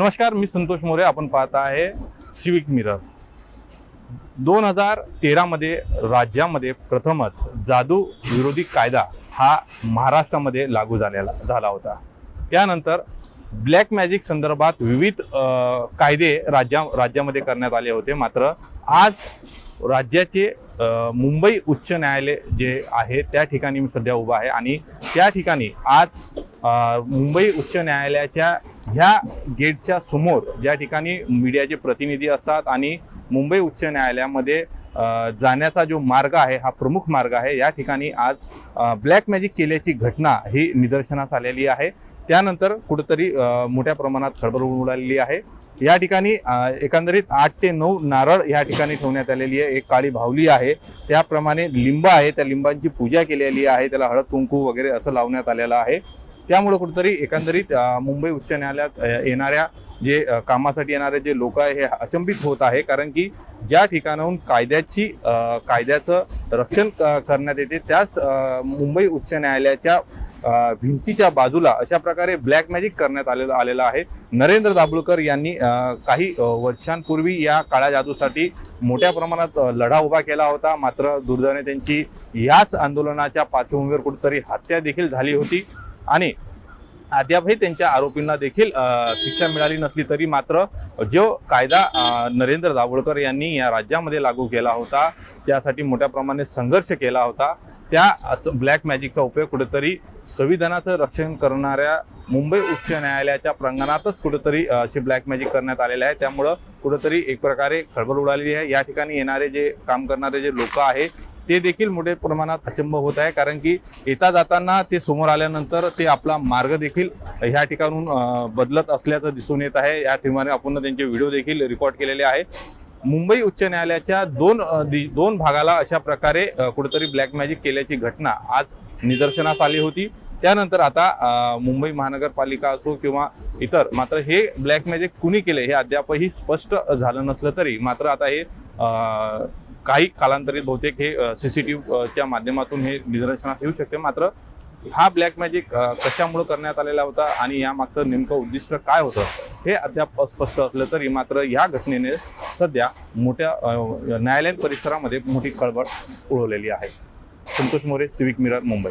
नमस्कार मी संतोष मोरे. आपण पाहत आहे सिविक मिरर दोन हजार तेरामध्ये राज्यामध्ये प्रथमच जादू विरोधी कायदा हा महाराष्ट्रामध्ये लागू झालेला झाला होता. त्यानंतर ब्लॅक मॅजिक संदर्भात विविध कायदे राज्या राज्यामध्ये करण्यात आले होते. मात्र आज राज्याचे मुंबई उच्च न्यायालय जे आहे त्या ठिकाणी मी सध्या उभा आहे. आणि त्या ठिकाणी आज मुंबई उच्च न्यायालयाच्या ह्या गेटच्या समोर ज्या ठिकाणी मीडियाचे प्रतिनिधी असतात आणि मुंबई उच्च न्यायालयामध्ये जाण्याचा जो मार्ग आहे हा प्रमुख मार्ग आहे या ठिकाणी आज ब्लॅक मॅजिक केल्याची घटना ही निदर्शनास आलेली आहे. त्यानंतर कुठंतरी मोठ्या प्रमाणात खळबळ उडालेली आहे. या ठिकाणी एकंदरीत आठ ते नऊ नारळ या ठिकाणी ठेवण्यात आलेली आहे. एक काळी भावली आहे. त्याप्रमाणे लिंब आहे. त्या लिंबांची पूजा केलेली आहे. त्याला हळद कुंकू वगैरे असं लावण्यात आलेलं आहे. त्यामुळे कुठेतरी एकंदरीत मुंबई उच्च न्यायालयात येणाऱ्या जे कामासाठी येणारे जे लोक आहे हे अचंबित होत आहे. कारण की ज्या ठिकाणाहून कायद्याची कायद्याचं रक्षण करण्यात येते त्याच मुंबई उच्च न्यायालयाच्या भिंतीच्या बाजूला अशा प्रकारे ब्लॅक मॅजिक करण्यात आलेलं आलेलं आहे. नरेंद्र दाभोळकर यांनी काही वर्षांपूर्वी या काळ्या जादूसाठी मोठ्या प्रमाणात लढा उभा केला होता. मात्र दुर्दैवाने त्यांची याच आंदोलनाच्या पार्श्वभूमीवर कुठेतरी हत्या देखील झाली होती. आणि अद्यापही त्यांच्या आरोपींना देखील शिक्षा मिळाली नसली तरी मात्र जो कायदा नरेंद्र दाभोळकर यांनी या राज्यामध्ये लागू केला होता त्यासाठी मोठ्या प्रमाणे संघर्ष केला होता त्या ब्लॅक मॅजिकचा उपयोग कुठेतरी संविधानाचं रक्षण करणाऱ्या मुंबई उच्च न्यायालयाच्या प्रांगणातच कुठेतरी अशी ब्लॅक मॅजिक करण्यात आलेले आहे. त्यामुळं कुठेतरी एक प्रकारे खळबळ उडालेली आहे. या ठिकाणी येणारे जे काम करणारे जे लोक आहे ते देखील मोठ्या प्रमाणात अचंब होत आहे कारण की येता जाताना ते समोर आल्यानंतर ते आपला मार्ग देखील ह्या ठिकाणून बदलत असल्याचं दिसून येत आहे. या ठिकाणी आपण त्यांचे व्हिडिओ देखील रेकॉर्ड केलेले आहे. मुंबई उच्च न्यायालयाच्या दोन दि- दोन भागाला अशा प्रकारे कुठेतरी ब्लॅक मॅजिक केल्याची घटना आज निदर्शनास आली होती. त्यानंतर आता मुंबई महानगरपालिका असो किंवा इतर मात्र हे ब्लॅक मॅजिक कुणी केले हे अद्यापही स्पष्ट झालं नसलं तरी मात्र आता हे काही कालांतरित बहुतेक हे सी सी टी व्हीच्या माध्यमातून हे निदर्शनास येऊ शकते. मात्र हा ब्लॅक मॅजिक कशामुळे करण्यात आलेला होता आणि यामागचं नेमकं उद्दिष्ट काय होतं हे अद्याप अस्पष्ट असलं तरी मात्र या घटनेने सध्या मोठ्या न्यायालयीन परिसरामध्ये मोठी कळबळ उडवलेली आहे. Santosh More civic mirror Mumbai.